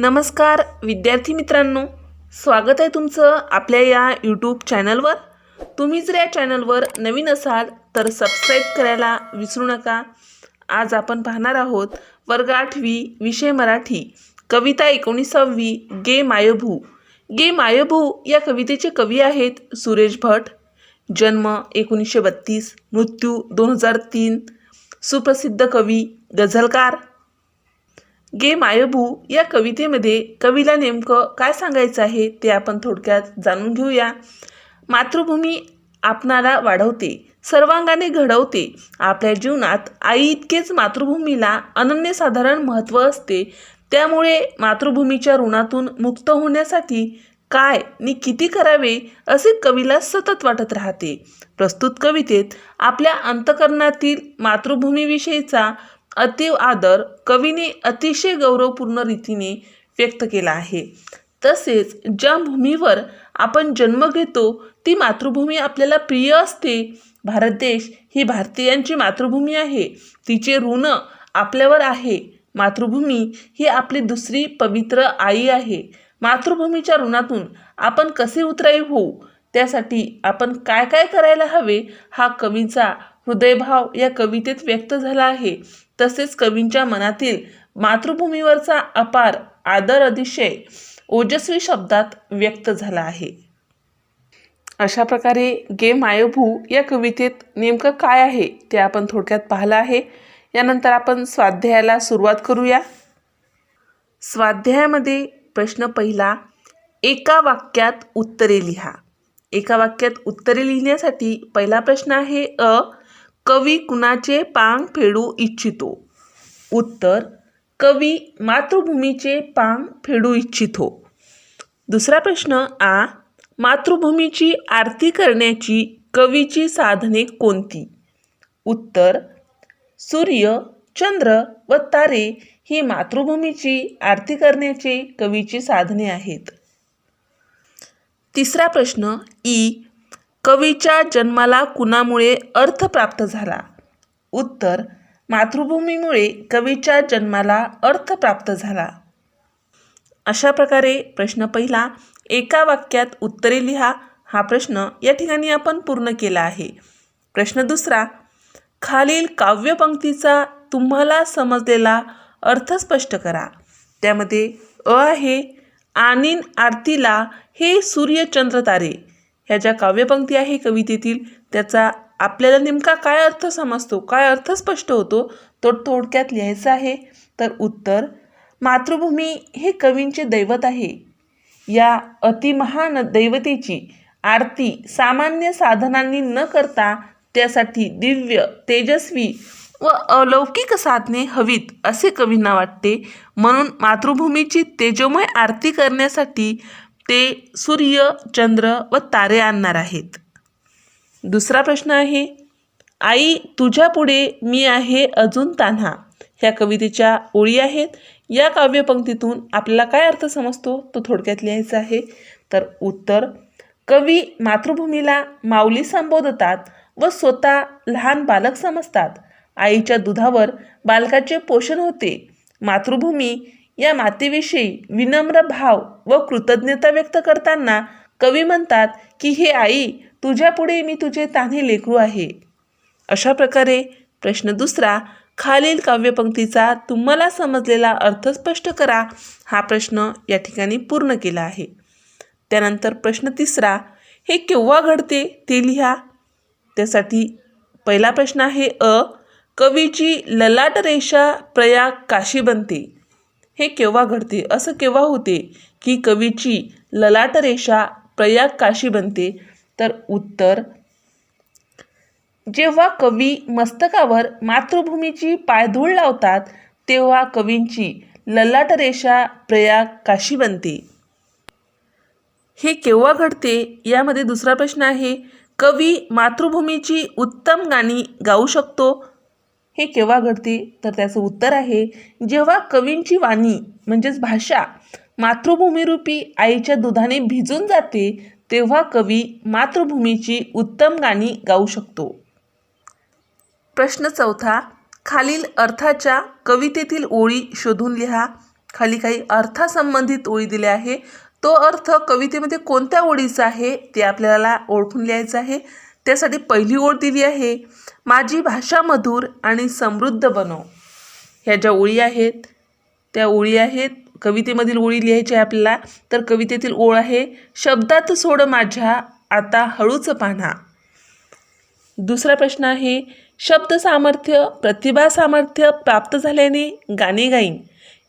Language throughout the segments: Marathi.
नमस्कार विद्यार्थी मित्रांनो. स्वागत आहे तुमचं आपल्या या यूट्यूब चॅनलवर तुम्ही जर या चॅनलवर नवीन असाल तर सबस्क्राईब करायला विसरू नका. आज आपण पाहणार आहोत वर्ग आठवी विषय मराठी कविता एकोणीसावी गे मायभू. गे मायभू या कवितेचे कवी आहेत सुरेश भट. जन्म एकोणीसशे बत्तीस मृत्यू दोन हजार तीन. सुप्रसिद्ध कवी गझलकार. गे मायभू या कवितेमध्ये कवीला नेमकं काय सांगायचं आहे ते आपण थोडक्यात जाणून घेऊया. मातृभूमी आपणाला वाढवते सर्वांगाने घडवते. आपल्या जीवनात आई इतकेच मातृभूमीला अनन्यसाधारण महत्त्व असते. त्यामुळे मातृभूमीच्या ऋणातून मुक्त होण्यासाठी काय नि किती करावे असे कवीला सतत वाटत राहते. प्रस्तुत कवितेत आपल्या अंतकरणातील मातृभूमीविषयीचा अतिव आदर कवीने अतिशय गौरवपूर्ण रीतीने व्यक्त केला आहे. तसेच ज्या भूमीवर आपण जन्म घेतो ती मातृभूमी आपल्याला प्रिय असते. भारत देश ही भारतीयांची मातृभूमी आहे. तिचे ऋण आपल्यावर आहे. मातृभूमी ही आपली दुसरी पवित्र आई आहे. मातृभूमीच्या ऋणातून आपण कसे उतराई होऊ? त्यासाठी आपण काय काय करायला हवे? हा कवीचा हृदयभाव या कवितेत व्यक्त झाला आहे. तसेच कवींच्या मनातील मातृभूमीवरचा अपार आदर अतिशय ओजस्वी शब्दात व्यक्त झाला आहे. अशा प्रकारे गे मायभू या कवितेत नेमकं काय आहे ते आपण थोडक्यात पाहिलं आहे. यानंतर आपण स्वाध्यायाला सुरुवात करूया. स्वाध्यायामध्ये प्रश्न पहिला एका वाक्यात उत्तरे लिहा. एका वाक्यात उत्तरे लिहिण्यासाठी पहिला प्रश्न आहे अ कवी कुणाचे पांग फेडू इच्छितो? उत्तर कवी मातृभूमीचे पांग फेडू इच्छितो. दुसरा प्रश्न आ मातृभूमीची आरती करण्याची कवीची साधने कोणती? उत्तर सूर्य चंद्र व तारे ही मातृभूमीची आरती करण्याचे कवीची साधने आहेत. तिसरा प्रश्न ई कवीच्या जन्माला कुणामुळे अर्थ प्राप्त झाला? उत्तर मातृभूमीमुळे कवीच्या जन्माला अर्थ प्राप्त झाला. अशा प्रकारे प्रश्न पहिला एका वाक्यात उत्तरे लिहा. हा प्रश्न या ठिकाणी आपण पूर्ण केला आहे. प्रश्न दुसरा खालील काव्यपंक्तीचा तुम्हाला समजलेला अर्थ स्पष्ट करा. त्यामध्ये अ आहे आनीन आरतीला हे सूर्यचंद्र तारे. ह्या ज्या काव्यपंक्ती आहे कवितेतील त्याचा आपल्याला नेमका काय अर्थ समजतो काय अर्थ स्पष्ट होतो तो थोडक्यात लिहायचा आहे. तर उत्तर मातृभूमी हे कवींचे दैवत आहे. या अतिमहान दैवतेची आरती सामान्य साधनांनी न करता त्यासाठी दिव्य तेजस्वी व अलौकिक साधने हवीत असे कवींना वाटते. म्हणून मातृभूमीची तेजोमय आरती करण्यासाठी ते सूर्य चंद्र व तारे आणणार आहेत. दुसरा प्रश्न आहे आई तुझ्यापुढे मी आहे अजून तान्हा. ह्या कवितेच्या ओळी आहेत. या काव्यपंक्तीतून आपल्याला काय अर्थ समजतो? तो थोडक्यात लिहायचा आहे. तर उत्तर कवी मातृभूमीला माऊली संबोधतात व स्वतः लहान बालक समजतात. आईच्या दुधावर बालकाचे पोषण होते. मातृभूमी या मातेविषयी विनम्र भाव व कृतज्ञता व्यक्त करताना कवी म्हणतात की हे आई तुझ्यापुढे मी तुझे तान्हे लेकरू आहे. अशा प्रकारे प्रश्न दुसरा खालील काव्यपंक्तीचा तुम्हाला समजलेला अर्थ स्पष्ट करा हा प्रश्न या ठिकाणी पूर्ण केला आहे. त्यानंतर प्रश्न तिसरा हे केव्हा घडते ते लिहा. त्यासाठी पहिला प्रश्न आहे अ कवीची ललाट रेषा प्रयाग काशी बनते. हे केव्हा घडते? असं केव्हा होते की कवीची ललाट रेषा प्रयाग काशी बनते? तर उत्तर जेव्हा कवी मस्तकावर मातृभूमीची पायधूळ लावतात तेव्हा कवींची ललाट रेषा प्रयाग काशी बनते. हे केव्हा घडते? यामध्ये दुसरा प्रश्न आहे. कवी मातृभूमीची उत्तम गाणी गाऊ शकतो? हे केव्हा घडते? तर त्याचं उत्तर आहे जेव्हा कवींची वाणी म्हणजेच भाषा मातृभूमीरूपी आईच्या दुधाने भिजून जाते तेव्हा कवी मातृभूमीची उत्तम गाणी गाऊ शकतो. प्रश्न चौथा खालील अर्थाच्या कवितेतील ओळी शोधून लिहा. खाली काही अर्थासंबंधित ओळी दिल्या आहे. तो अर्थ कवितेमध्ये कोणत्या ओळीचा आहे ते आपल्याला ओळखून लिहायचं आहे. त्यासाठी पहिली ओळ दिली आहे. माझी भाषा मधुर आणि समृद्ध बनव. ह्या ज्या ओळी आहेत त्या ओळी आहेत कवितेमधील ओळी लिहायची आहे आपल्याला तर कवितेतील ओळ आहे शब्दात सोड माझ्या आता हळूच पान्हा. दुसरा प्रश्न आहे शब्द सामर्थ्य प्रतिभा सामर्थ्य प्राप्त झाल्याने गाणे गाईन.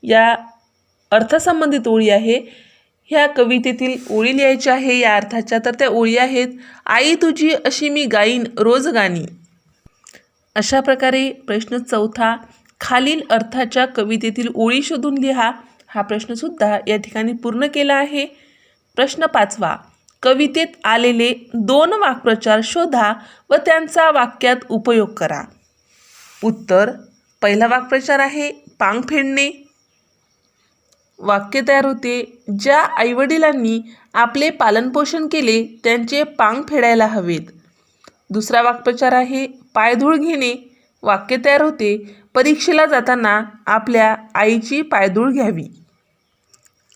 या अर्थसंबंधित ओळी आहे. ह्या कवितेतील ओळी लिहायच्या आहे या अर्थाच्या तर त्या ओळी आहेत आई तुझी अशी मी गाईन रोज गाणी. अशा प्रकारे प्रश्न चौथा खालील अर्थाच्या कवितेतील ओळी शोधून लिहा. हा प्रश्नसुद्धा या ठिकाणी पूर्ण केला आहे. प्रश्न पाचवा कवितेत आलेले दोन वाक्प्रचार शोधा व त्यांचा वाक्यात उपयोग करा. उत्तर पहिला वाक्प्रचार आहे पांग फेडणे. वाक्य तयार होते ज्या आईवडिलांनी आपले पालनपोषण केले त्यांचे पांग फेडायला हवेत. दुसरा वाक्प्रचार आहे पायधूळ घेणे. वाक्य तयार होते. परीक्षेला जाताना आपल्या आईची पायधूळ घ्यावी.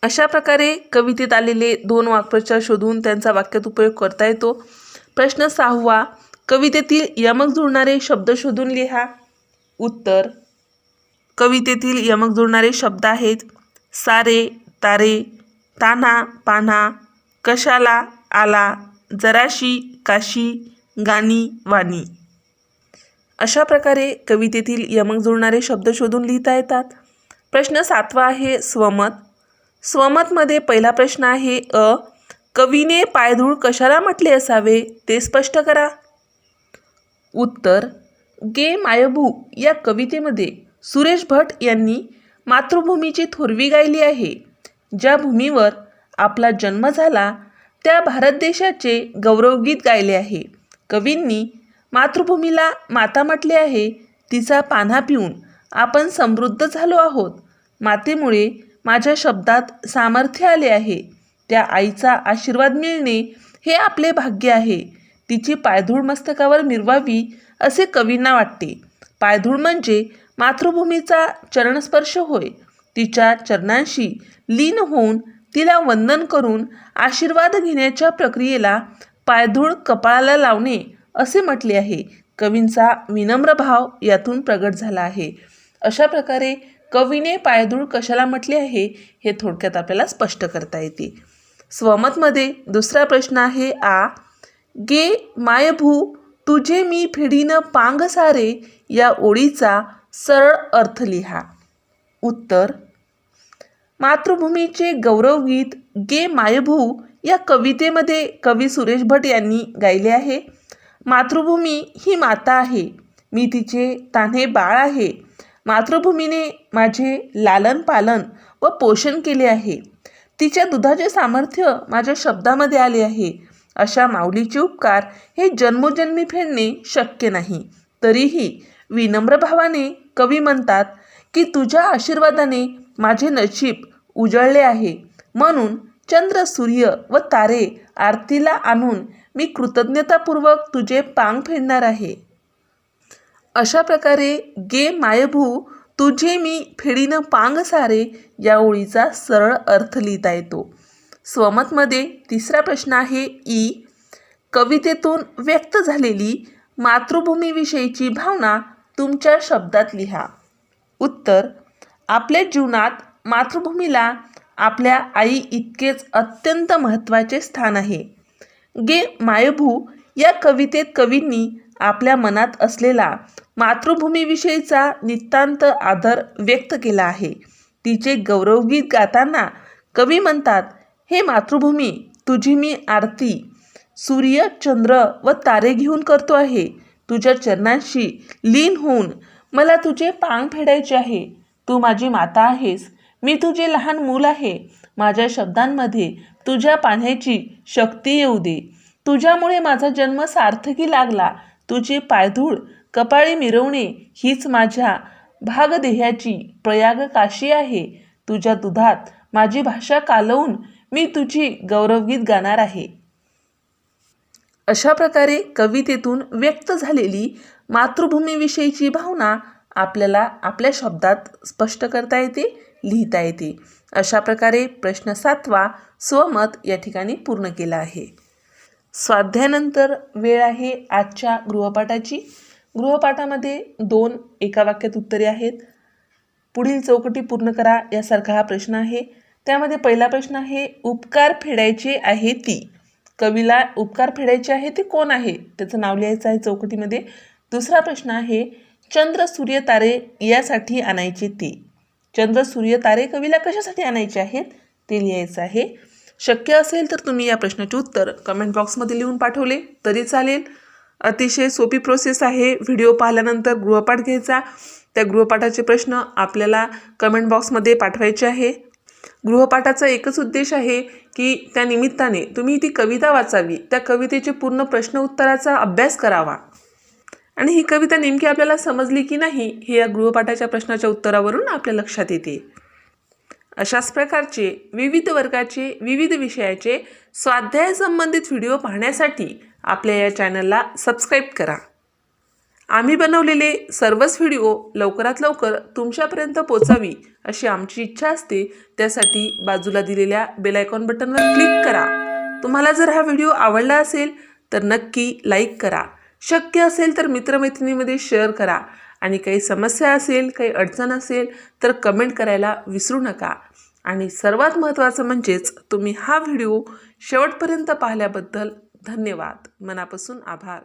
अशा प्रकारे कवितेत आलेले दोन वाक्प्रचार शोधून त्यांचा वाक्यात उपयोग करता येतो. प्रश्न सहावा कवितेतील यमक जुळणारे शब्द शोधून लिहा. उत्तर कवितेतील यमक जुळणारे शब्द आहेत. सारे तारे तान्हा पान्हा कशाला आला जराशी काशी गाणी वाणी. अशा प्रकारे कवितेतील यमक जुळणारे शब्द शोधून लिहिता येतात. प्रश्न सातवा आहे स्वमत. स्वमतमध्ये पहिला प्रश्न आहे अ. कवीने पायधूळ कशाला म्हटले असावे ते स्पष्ट करा. उत्तर. गे मायभू या कवितेमध्ये सुरेश भट यांनी मातृभूमीची थोरवी गायली आहे. ज्या भूमीवर आपला जन्म झाला त्या भारत देशाचे गौरवगीत गायले आहे. कवींनी मातृभूमीला माता म्हटले आहे तिचा पान्हा पिऊन आपण समृद्ध झालो आहोत. मातेमुळे माझ्या शब्दात सामर्थ्य आले आहे. त्या आईचा आशीर्वाद मिळणे हे आपले भाग्य आहे. तिची पायधूळ मस्तकावर मिरवावी असे कवींना वाटते. पायधूळ म्हणजे मातृभूमीचा चरणस्पर्श होय. तिच्या चरणांशी लीन होऊन तिला वंदन करून आशीर्वाद घेण्याच्या प्रक्रियेला पायधूळ कपाळाला लावणे असे म्हटले आहे. कवींचा विनम्र भाव यातून प्रगट झाला आहे. अशा प्रकारे कवीने पायधूळ कशाला म्हटले आहे हे थोडक्यात आपल्याला स्पष्ट करता येते. स्वमतमध्ये दुसरा प्रश्न आहे आ. गे मायभू तुझे मी फिडीनं पांग सारे या ओळीचा सरळ अर्थ लिहा. उत्तर. मातृभूमीचे गौरवगीत गे मायभू या कवितेमध्ये कवी सुरेश भट यांनी गायले आहे मातृभूमी ही माता आहे मी तिचे तान्हे बाळ आहे. मातृभूमीने माझे लालन पालन व पोषण केले आहे. तिच्या दुधाचे सामर्थ्य माझ्या शब्दामध्ये आले आहे. अशा माऊलीचे उपकार हे जन्मोजन्मी फेडणे शक्य नाही. तरीही विनम्र भावाने कवी म्हणतात की तुझ्या आशीर्वादाने माझे नशीब उजळले आहे. म्हणून चंद्र सूर्य व तारे आरतीला आणून मी कृतज्ञतापूर्वक तुझे पांग फेडणार आहे. अशा प्रकारे गे मायभू तुझे मी फेडीनं पांग सारे या ओळीचा सरळ अर्थ लिहिता येतो. स्वमतमध्ये तिसरा प्रश्न आहे ई. कवितेतून व्यक्त झालेली मातृभूमीविषयीची भावना तुमच्या शब्दात लिहा. उत्तर आपल्या जीवनात मातृभूमीला आपल्या आई इतकेच अत्यंत महत्त्वाचे स्थान आहे. गे मायभू या कवितेत कवींनी आपल्या मनात असलेला मातृभूमीविषयीचा नितांत आदर व्यक्त केला आहे. तिचे गौरवगीत गाताना कवी म्हणतात हे मातृभूमी तुझी मी आरती. सूर्य चंद्र व तारे घेऊन करतो आहे. तुझ्या चरणांशी लीन होऊन मला तुझे पांग फेडायचे आहे. तू माझी माता आहेस. मी तुझे लहान मूल आहे. माझ्या शब्दांमध्ये तुझ्या पाण्याची शक्ती येऊ दे. तुझ्यामुळे माझा जन्म सार्थकी लागला. तुझी पायधूळ कपाळी मिरवणे हीच माझ्या भागदेहाची प्रयाग काशी आहे. तुझ्या दुधात माझी भाषा कालवून मी तुझी गौरवगीत गाणार आहे. अशा प्रकारे कवितेतून व्यक्त झालेली मातृभूमीविषयीची भावना आपल्याला आपल्या शब्दात स्पष्ट करता येते. लिहिता येते. अशा प्रकारे प्रश्न सातवा स्वमत या ठिकाणी पूर्ण केला आहे. स्वाध्यायानंतर वेळ आहे आजच्या गृहपाठाची. गृहपाठामध्ये दोन एका वाक्यात उत्तरे आहेत. पुढील चौकटी पूर्ण करा यासारखा हा प्रश्न आहे. त्यामध्ये पहिला प्रश्न आहे उपकार फेडायचे आहे ती? कवीला उपकार फेडायचे आहे ते कोण आहे? त्याचं नाव लिहायचं आहे चौकटीमध्ये. दुसरा प्रश्न आहे चंद्र सूर्य तारे यासाठी आणायचे ते? चंद्र सूर्य तारे कवीला कशासाठी आणायचे आहेत? ते लिहायचं आहे. शक्य असेल तर तुम्ही या प्रश्नाचे उत्तर कमेंट बॉक्समध्ये लिहून पाठवले तरी चालेल. अतिशय सोपी प्रोसेस आहे. व्हिडिओ पाहिल्यानंतर गृहपाठ घ्यायचा. त्या गृहपाठाचे प्रश्न आपल्याला कमेंट बॉक्समध्ये पाठवायचे आहे. गृहपाठाचा एकच उद्देश आहे की त्या निमित्ताने तुम्ही ती कविता वाचावी. त्या कवितेचे पूर्ण प्रश्न उत्तराचा अभ्यास करावा. आणि ही कविता नेमकी आपल्याला समजली की नाही हे या गृहपाठाच्या प्रश्नाच्या उत्तरावरून आपल्या लक्षात येते. अशाच प्रकारचे विविध वर्गाचे विविध विषयाचे स्वाध्यायासंबंधित व्हिडिओ पाहण्यासाठी आपल्या या चॅनलला सबस्क्राईब करा. आम्ही बनवलेले सर्वच व्हिडिओ लवकरात लवकर तुमच्यापर्यंत पोचावी अशी आमची इच्छा असते त्यासाठी बाजूला दिलेल्या बेलायकॉन बटनवर क्लिक करा. तुम्हाला जर हा व्हिडिओ आवडला असेल तर नक्की लाईक करा. शक्य असेल तर मित्रमैत्रिणीमध्ये शेअर करा. आणि काही समस्या असेल काही अडचण असेल तर कमेंट करायला विसरू नका. आणि सर्वात महत्त्वाचं म्हणजेच तुम्ही हा व्हिडिओ शेवटपर्यंत पाहिल्याबद्दल धन्यवाद. मनापासून आभार.